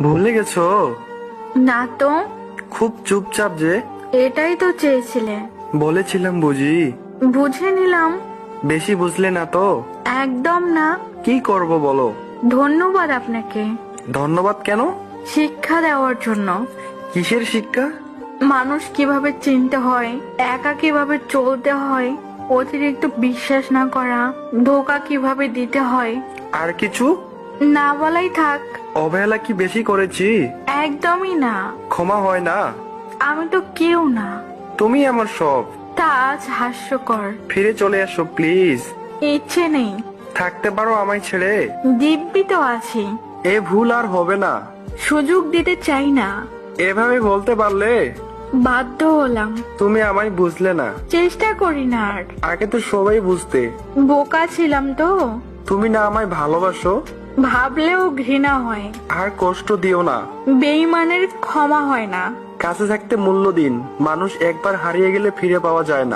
ভুলে গেছো না তো। খুব চুপচাপ যে। এটাই তো চেয়েছিলে। বলেছিলাম বুঝি। বুঝে নিলাম। বেশি বুঝলে না তো? একদম না। কি করব বলো? ধন্যবাদ আপনাকে। ধন্যবাদ কেন? শিক্ষা দেওয়ার জন্য। কিসের শিক্ষা? মানুষ কীভাবে চিনতে হয় একা কীভাবে চলতে হয় অতিরিক্ত বিশ্বাস না করা ধোকা কীভাবে দিতে হয়। আর কিছু? না বলাই থাক। অবহেলা কি বেশি করেছি? একদমই না। ক্ষমা হয় না? আমি তো কেউ না। তুমি আমার সব। তা আজ হাস্যকর। ফিরে চলে আসো প্লিজ। ইচ্ছে নেই। থাকতে পারো আমায় ছেড়ে? দিব্যি তো আছি। এ ভুল আর হবে না। সুযোগ দিতে চাই না। এভাবে বলতে পারলে? বাধ্য হলাম। তুমি আমায় বুঝলে না। চেষ্টা করি না আর। আগে তো সবাই বুঝতে। বোকা ছিলাম তো। তুমি না আমায় ভালোবাসো? ভাবলেও ঘৃণা হয়। আর কষ্ট দিও না। বেইমানের ক্ষমা হয় না। কাছে থাকতে মূল্য দিন। মানুষ একবার হারিয়ে গেলে ফিরে পাওয়া যায় না।